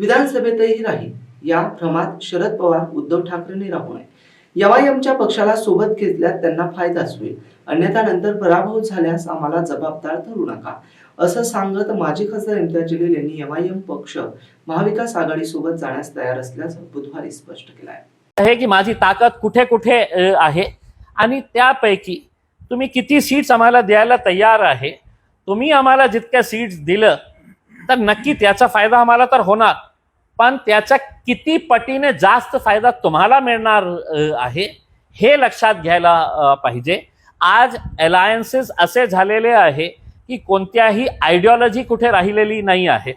विधानसभेतही राहील या भ्रमात शरद पवार उद्धव ठाकरेंनी राहू नये. यवायमच्या पक्षाला सोबत घेतल्यास त्यांना फायदाच होईल. अन्यथा नंतर पराभव झाल्यास आम्हाला जबाबदार धरू नका. असं सांगत माजी खासदार इम्तियाज जलील यांनी यवायम पक्ष महाविकास आघाडी सोबत जाण्यास तयार असल्याचं बुधवारी स्पष्ट केलं आहे आहे की माझी ताकद कुठे कुठे आहे? आणि त्यापैकी तुम्ही किती सीट्स आम्हाला द्यायला तयार आहे? तुम्ही आम्हाला जितक्या सीट्स दिलं तर नक्की त्याचा फायदा आम्हाला तर होणार. पण त्याच्या किती पटीने जास्त फायदा तुम्हाला मिळणार आहे हे लक्षात घ्यायला पाहिजे. आज अलायन्सेस असे झालेले आहे की कोणत्याही आयडिओलॉजी कुठे राहिलेली नाही आहे.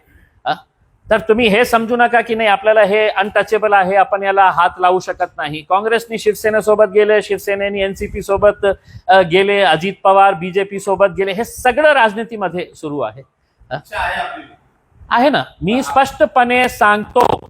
तर तुम्ही हे समजू नका की नाही आपल्याला हे अनटचेबल आहे आपण याला हात लावू शकत नाही. काँग्रेसनी शिवसेनेसोबत गेले शिवसेनेनी एनसीपी सोबत गेले अजित पवार बीजेपी सोबत गेले हे सगळं राजनीतीमध्ये सुरू आहे. आहे ना? मी स्पष्टपणे सांगतो.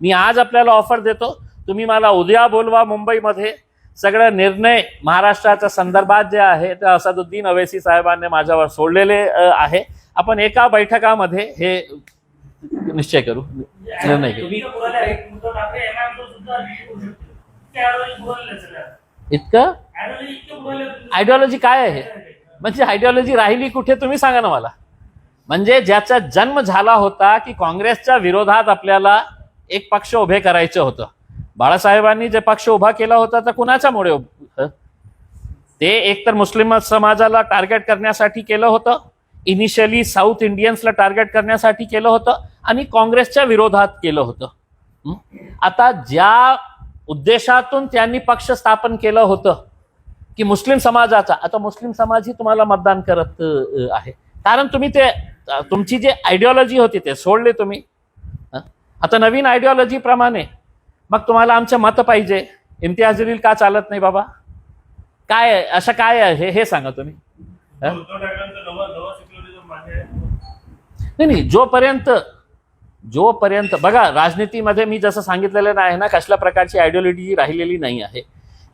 मी आज आपल्याला ऑफ़र देतो. तुम्ही मला उद्या बोलवा मुंबईमध्ये. सगळं निर्णय महाराष्ट्राच्या संदर्भात जे आहे ते असदुद्दीन अवेसी साहेबांनी माझ्यावर सोडलेले आहे. आपण एका बैठकामध्ये हे निश्चय करू. निर्णय करू इतके? आयडिओलॉजी काय आहे? म्हणजे आयडिओलॉजी राहिली कुठे तुम्ही सांगा ना मला. म्हणजे ज्याचा जन्म झाला होता की काँग्रेसच्या विरोधात आपल्याला एक पक्ष उभे करायचं होतं. बाळासाहेबांनी जे पक्ष उभा केला होता तर कुणाच्यामुळे हं? ते एकतर मुस्लिम समाजाला टार्गेट करण्यासाठी केलं होतं. इनिशियली साऊथ इंडियन्सला टार्गेट करण्यासाठी केलं होतं आणि काँग्रेसच्या विरोधात केलं होतं. आता ज्या उद्देशातून त्यांनी पक्ष स्थापन केलं होतं की मुस्लिम समाजाचा आता मुस्लिम समाज ही तुम्हाला मतदान करत आहे. कारण तुम्ही ते तुमची जी आयडिओलॉजी होती ते सोडले तुम्ही. आता नवीन आयडिओलॉजीप्रमाणे मग तुम्हाला आमचं मत पाहिजे. इम्तियाज जलील का चालत नाही बाबा? काय आहे? असं काय आहे? हे सांगा तुम्ही. नाही नाही जोपर्यंत जोपर्यंत बघा राजनीतीमध्ये मी जसं सांगितलेलं नाही ना कसल्या प्रकारची आयडिओलॉजी राहिलेली नाही आहे.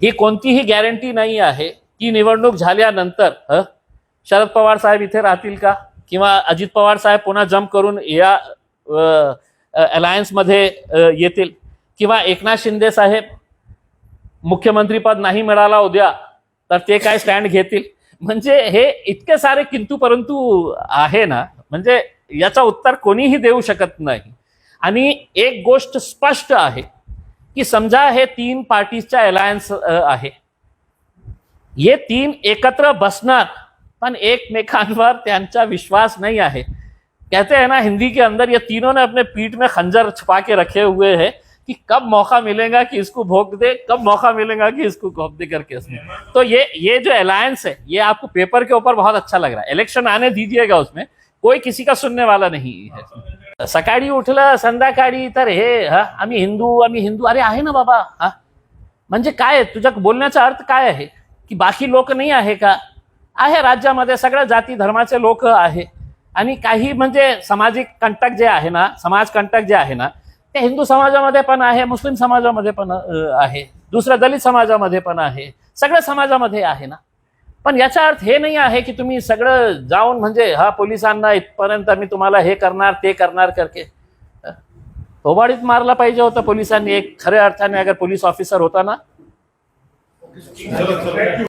ही कोणतीही गॅरंटी नाही आहे की निवडणूक झाल्यानंतर हं, शरद पवार साहेब इथे राहतील का? किंवा अजित पवार साहेब पुन्हा जम्प करून या अलायन्समध्ये येतील? किंवा एकनाथ शिंदे साहेब मुख्यमंत्रीपद नाही मिळाला उद्या तर ते काय स्टँड घेतील? म्हणजे हे इतके सारे किंतु परंतु आहे ना म्हणजे याचा उत्तर कोणीही देऊ शकत नाही. आणि एक गोष्ट स्पष्ट आहे की समजा हे तीन पार्टीजच्या अलायन्स आहे. ये तीन एकत्र बसणार पण एकमेकांवर त्यांचा विश्वास नहीं आहे. कहते हैं ना हिंदी के अंदर ये तीनों ने अपने पीठ में खंजर छुपा के रखे हुए हैं कि कब मौका मिलेगा कि इसको भोग दे कब मौका मिलेगा कि इसको भोग दे करके इसमें तो ये ये जो अलायंस है ये आपको पेपर के ऊपर बहुत अच्छा लग रहा है। इलेक्शन आने दीजिएगा उसमें कोई किसी का सुनने वाला नहीं है। सकाळी उठलं संध्याकाळी तर हे हा? आम्ही हिंदू आम्ही हिंदू। अरे आहे ना बाबा हा? म्हणजे काय आहे? तुझ्या बोलण्याचा अर्थ काय आहे? की बाकी लोक नाही आहे का? आहे राज्यामध्ये सगळ्या जाती धर्माचे लोक आहे. आणि काही म्हणजे सामाजिक कंटक जे आहे ना समाज कंटक जे आहे ना ते हिंदू समाजामध्ये पण आहे मुस्लिम समाजामध्ये पण आहे दुसऱ्या दलित समाजामध्ये पण आहे सगळ्या समाजामध्ये आहे ना? पण याचा अर्थ हे नाही आहे की तुम्ही सगळं जाऊन म्हणजे हा पोलिसांना इथपर्यंत मी तुम्हाला हे करणार ते करणार करके थोबाडीत मारला पाहिजे होतं पोलिसांनी एक खऱ्या अर्थाने अगर पोलीस ऑफिसर होता ना?